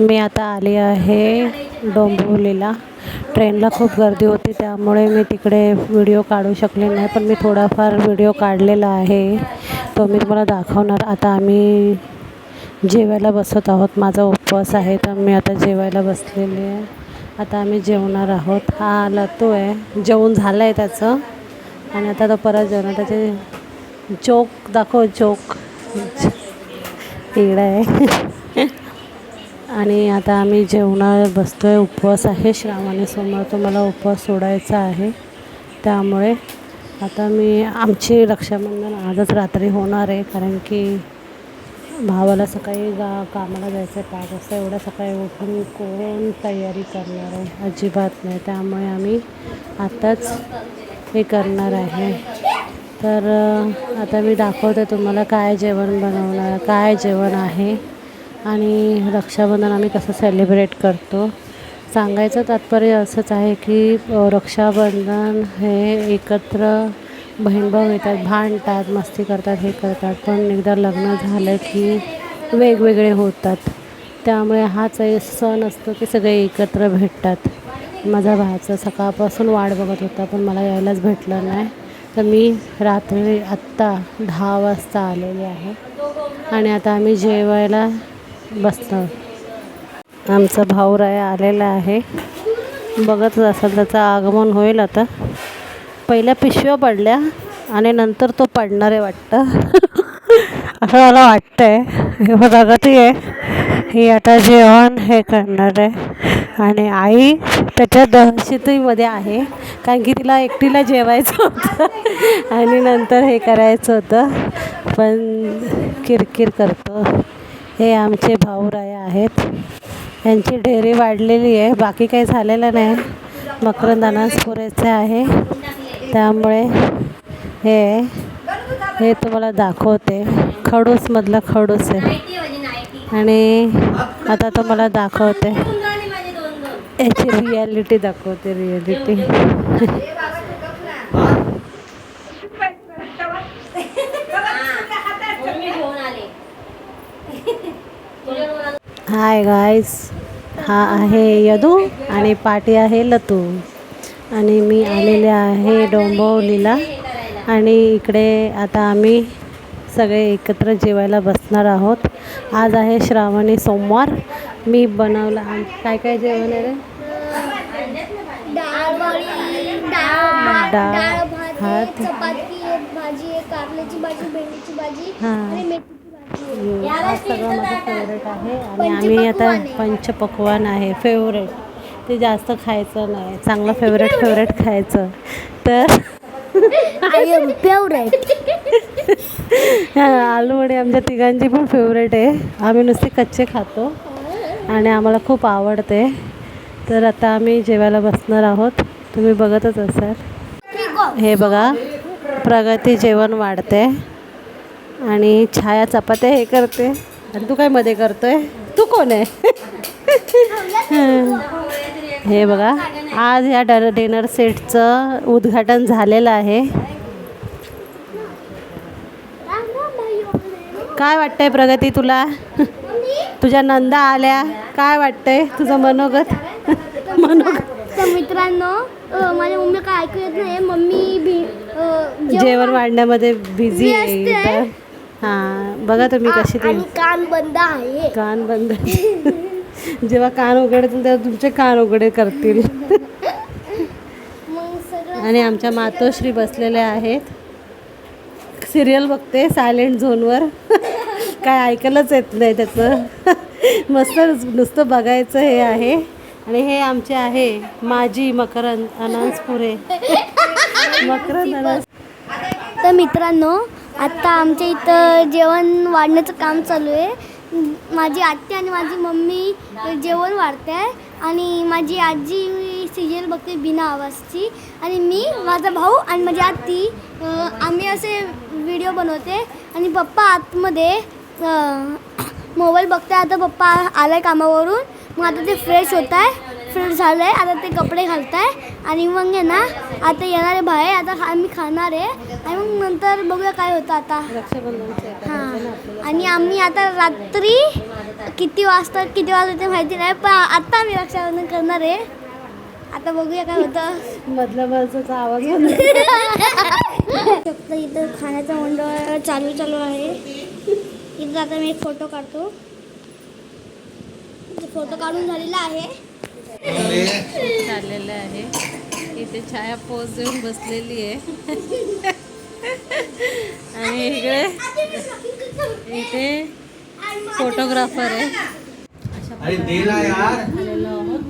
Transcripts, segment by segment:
मी आता आली आहे डोंबिवलीला. ट्रेनला खूप गर्दी होती त्यामुळे मी तिकडे व्हिडिओ काढू शकले नाही पण मी थोडाफार व्हिडिओ काढलेला आहे. तो मी तुम्हाला दाखवणार. आता आम्ही जेवायला बसत आहोत. माझा उपवास आहे तर मी आता जेवायला बसलेली आहे. आता आम्ही जेवणार आहोत. हा लतू आहे. जेवण झालं आहे त्याचं. आणि आता तो परत जेवणार. त्याचे जोक दाखव जोक इकडं आहे. आणि आता आम्ही जेवणावर बसतो आहे उपवास आहे. श्रावणी सोमवार तो मला उपवास सोडायचा आहे. त्यामुळे आता मी आमची रक्षाबंधन आजच रात्री होणार आहे. कारण की भावाला सकाळी गा कामाला जायचं आहे पाच वाजता. एवढ्या सकाळी उठून कोण तयारी करणार आहे? अजिबात नाही. त्यामुळे आम्ही आत्ताच हे करणार आहे. तर आता मी दाखवते तुम्हाला काय जेवण बनवणार काय जेवण आहे. आणि रक्षाबंधन आम्ही कसं सेलिब्रेट करतो? सांगायचं तात्पर्य असंच आहे की रक्षाबंधन हे एकत्र बहीण भाऊ येतात भांडतात मस्ती करतात हे करतात. पण एकदा लग्न झालं की वेगवेगळे होतात. त्यामुळे हाच एक सण असतो की सगळे एकत्र भेटतात. माझा भाचा सकाळपासून वाट बघत होता पण मला यायलाच भेटलं नाही. तर मी रात्री आत्ता दहा वाजता आलेली आहे. आणि आता आम्ही जेवायला बसतो. आमचा भाऊराया आलेला आहे. बघतच असाल त्याचं आगमन होईल आता. पहिल्या पिशव्या पडल्या आणि नंतर तो पडणार आहे वाटतं. असं मला वाटतं आहे हे प्रगती आहे. ही आता जेवण हे करणार आहे. आणि आई त्याच्या दहशतीमध्ये आहे. कारण की तिला एकटीला जेवायचं होतं. आणि नंतर हे करायचं होतं. पण किरकिर करतो. हे आमचे भाऊराया आहेत. यांची डेअरी वाढलेली आहे. बाकी काही झालेलं नाही. मकरंदानास पुरेसे आहे. त्यामुळे हे हे तुम्हाला दाखवते. खडूसमधलं खडूस आहे. आणि आता तुम्हाला दाखवते. याची रियालिटी दाखवते रियालिटी हाय गाईज हा आहे यदू आणि पाटी आहे लतू. आणि मी आलेले आहे डोंबिवलीला. आणि इकडे आता आम्ही सगळे एकत्र जेवायला बसणार आहोत. आज आहे श्रावणी सोमवार. मी बनवलं काय काय जेवण आहे डाळ भात. चपाती भाजी भेंडीची भाजी हां. हा सगळं माझं फेवरेट आहे आणि आम्ही आता आहे. पंचपक्वान आहे फेवरेट ते जास्त खायचं नाही चांगलं फेवरेट फेवरेट खायचं. तर आय एम फेवरेट आलूवडे आमच्या तिघांची पण फेवरेट आहे. आम्ही नुसते कच्चे खातो आणि आम्हाला खूप आवडते. तर आता आम्ही जेवायला बसणार आहोत. तुम्ही बघतच असाल. हे बघा प्रगती जेवण वाढते. आणि छाया चपात्या हे करते. आणि तू काय मध्ये करतोय? तू कोण आहे? हे बघा आज ह्या डर डिनर सेटचं उद्घाटन झालेलं आहे. काय वाटतंय प्रगती तुला? तुझ्या नंदा आल्या. काय वाटतंय तुझं मनोगत? मनोगत. तर मित्रांनो माझ्या मम्मी काय ऐकू येत नाही. मम्मी जेवण वाढण्यामध्ये बिझी आहे. हां बघा तुम्ही कशी ती. कान बंद आहे. कान बंद. जेव्हा कान उघडतील तेव्हा तुमचे कान उघडे करतील. आणि आमच्या मातोश्री बसलेल्या आहेत. सिरियल बघते सायलेंट झोनवर. काय ऐकायलाच येत नाही त्याचं. मस्त नुसतं बघायचं हे आहे. आणि हे आमचे आहे माजी मकरंद अनंसपुरे मकरंद अनंस तर मित्रांनो आत्ता आमच्या इथं जेवण वाढण्याचं काम चालू आहे. माझी आत्या आणि माझी मम्मी जेवण वाढते आहे आणि माझी आजी सिरियल बघते बिना आवाजची. आणि मी माझा भाऊ आणि माझी आत्ती आम्ही असे व्हिडिओ बनवते आणि पप्पा आतमध्ये मोबाईल बघते आता पप्पा आला आहे कामावरून. मग आता ते फ्रेश होत आहे फ्रेश झालं आहे आता ते कपडे घालत आहे आणि मग आहे ना आता येणार आहे बाहेर. आता आम्ही खाणार आहे. आणि मग नंतर बघूया काय होतं आता. हां. आणि आम्ही आता रात्री किती वाजता किती वाजता ते माहिती नाही पण आता मी रक्षाबंधन करणार आहे. आता बघूया काय होतं. मधल्या माणसाचा आवाज फक्त इथं खाण्याचं मंडळ चालू चालू आहे. इथं आता मी एक फोटो काढतो. फोटो काढून झालेला आहे. चाललेलं आहे. इथे छाया पोज देऊन बसलेली आहे. आणि इकडे इथे फोटोग्राफर आहे. आलेलो आहोत.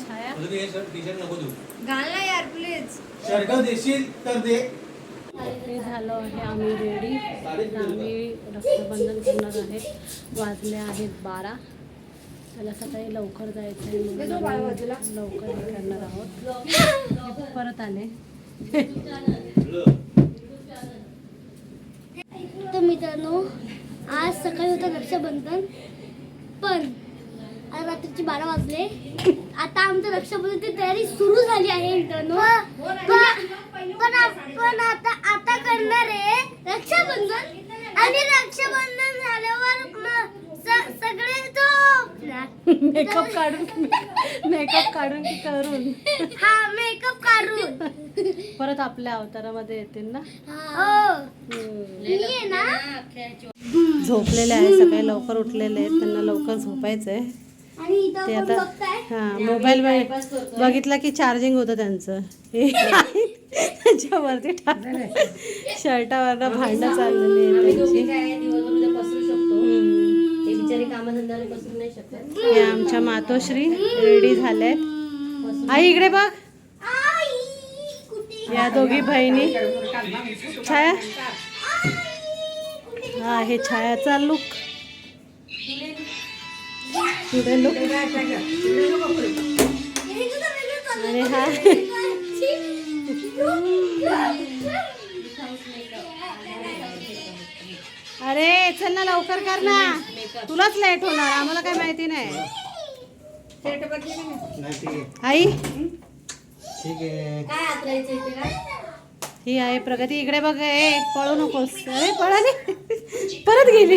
छाया. हे घाल ना यार प्लीज शर्ट देशील? तर दे. हे झालं आहे आम्ही रेडी आम्ही रक्षाबंधन करणार आहे वाजले आहेत बारा. त्याला सकाळी लवकर जायचं आहे लवकर हे करणार आहोत. परत आले. तर मित्रांनो आज सकाळी होतं रक्षाबंधन पण आज रात्रीचे बारा वाजले. आता आमचं रक्षाबंधनची तयारी सुरू झाली आहे मित्रांनो पण पण आपण आता आता करणार आहे रक्षाबंधन आणि रक्षाबंधन झाल्यावर म- स- सगळे तो मेकअप काढून मेकअप काढून की करून? हा मेकअप काढून. परत आपल्या अवतारामध्ये येतील ना? हो. मी आहे ना? झोपलेले आहे सकाळी लवकर उठलेले आहेत त्यांना लवकर झोपायचं आहे आणि इथं ते आपण आता बघताय हा मोबाईल बघितला की चार्जिंग होतं त्यांचं. हे त्याच्यावरती टाकलं शर्टावरनं भांडणं चाललेली आहे त्यांची. हम्म. हे आमच्या मातोश्री रेडी झाल्यात आई इकडे बघ. या दोघी बहिणी. छाया. हा आहे छायाचा लुक पुढे लुक आणि हा. अरे चल ना लवकर कर ना. तुलाच लेट होणार आम्हाला काय माहिती नाही. नाही? ठीक आहे. आई? ठीक आहे. ही आहे प्रगती. इकडे बघ ए पळू नकोस. अरे पळाली. परत गेली.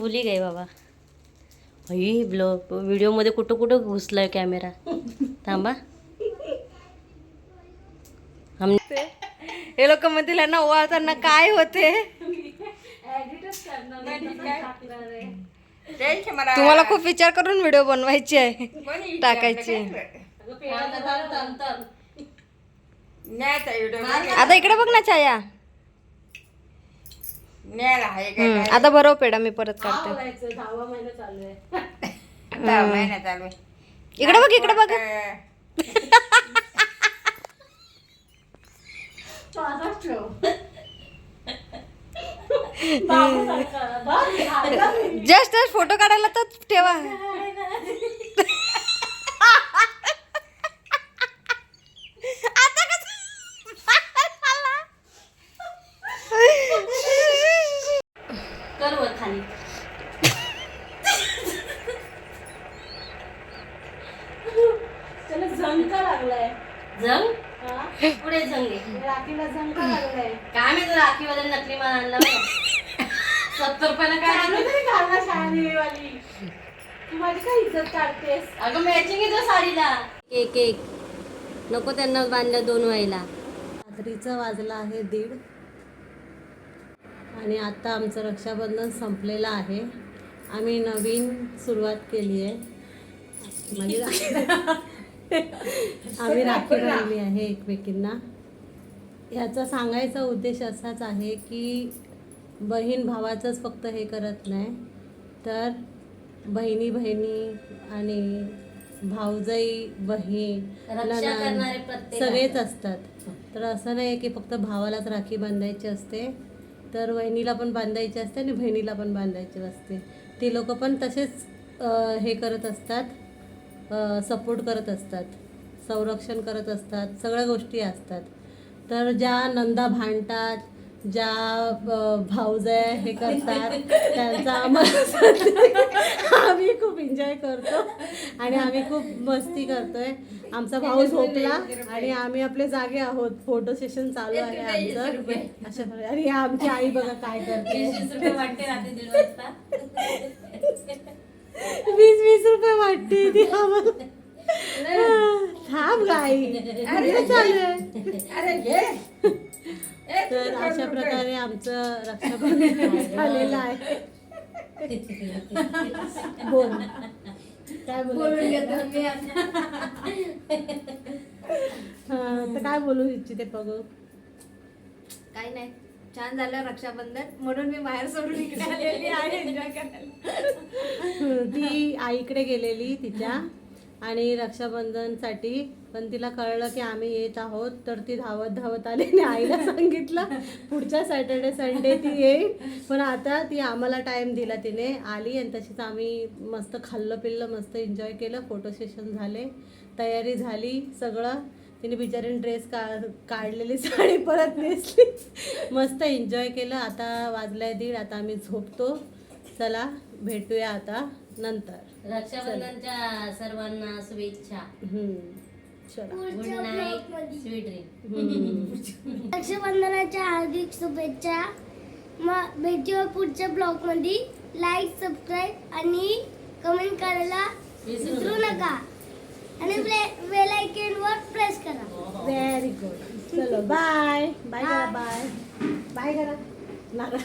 भुली गई बाबा। ही ब्लॉग व्हिडिओमध्ये कुठं कुठं घुसलाय कॅमेरा थांबा. हे लोक म्हणतील यांना ओवाळताना काय होते? तुम्हाला खूप विचार करून व्हिडिओ बनवायची आहे. टाकायची. आता इकडे बघ ना छाया. हम्म, आता बरोबर पेडा मी परत काढते. दहावा महिना चालू आहे. इकडे बघ इकडे बघ. जस्ट जस्ट फोटो काढायला तर ठेवा आता कर वर खाली त्याला झंका लागलाय जंग हा? पुढे जंगली राखीला झंका लागलाय काय मी राखीवाले नकली माल आणला बघ. सत्तर रुपयाला काय चालू दिली? तरी घालना शाळेने वाली तू माझी काय इज्जत काढतेस अगं मॅचिंग आहे तो साडीला. Cake cake. नको त्यांना बांधल्या दोन व्हायला रात्रीचं वाजलं आहे दीड. आणि आता आमचं रक्षाबंधन संपलेलं आहे. आम्ही नवीन सुरुवात केली आहे. राखी आम्ही राखी राहिली आहे एकमेकींना. ह्याचा सांगायचा उद्देश असाच आहे की बहीण भावाचंच फक्त हे करत नाही. तर बहिणी बहिणी आणि भाऊजाई बहीण सगळेच असतात. तर असं नाही की फक्त भावालाच राखी बांधायची असते तर वहिनीला पण बांधायची असते आणि बहिणीला पण बांधायची असते. ती लोक पण तसेच हे करत असतात सपोर्ट करत असतात संरक्षण करत असतात सगळ्या गोष्टी असतात. तर ज्या नंदा भांडतात ज्या भाऊजया हे करतात त्यांचा आम्हाला आम्ही खूप एन्जॉय करतो आणि आम्ही खूप मस्ती करतोय. आमचा भाऊ झोपला आणि आम्ही आपले जागे आहोत. फोटो सेशन चालू आहे आमचं. अशा आणि आमची आई बघा काय करते. वीस वीस रुपये वाटते ती आम्हाला. थांब गाई चालू आहे? तर अशा प्रकारे आमचं रक्षाबंधन झालेलं आहे. बोल. काय बोलून तर काय बोलू इच्छिते बघू. काही नाही. छान झालं रक्षाबंधन. म्हणून मी बाहेर सोडून इकडे आलेली आहे ती आईकडे गेलेली तिच्या. आणि रक्षाबंधनसाठी पण तिला कळलं की आम्ही येत आहोत तर ती धावत धावत आली आणि आईला सांगितलं पुढच्या सॅटर्डे संडे ती येईल. पण आता ती आम्हाला टाईम दिला तिने. आली आणि तशीच आम्ही मस्त खाल्लं पिल्लं मस्त एन्जॉय केलं. फोटो सेशन झाले. तयारी झाली सगळं. तिने बिचारीने ड्रेस का काढलेली साडी परत नेसली. मस्त एन्जॉय केलं. आता वाजलाय दीड. आता आम्ही झोपतो. चला भेटूया आता. नंतर. रक्षाबंधनच्या सर्वांना शुभेच्छा. हम्म. चला. गुड नाईट स्वीट ड्रीम हम्म. रक्षाबंधनाच्या हार्दिक शुभेच्छा. मग भेटूया पुढच्या ब्लॉगमध्ये. लाईक सबस्क्राईब आणि कमेंट करायला विसरू नका. आणि बेल आयकॉनवर प्रेस करा. व्हेरी गुड चलो बाय बाय करा बाय बाय करा नारा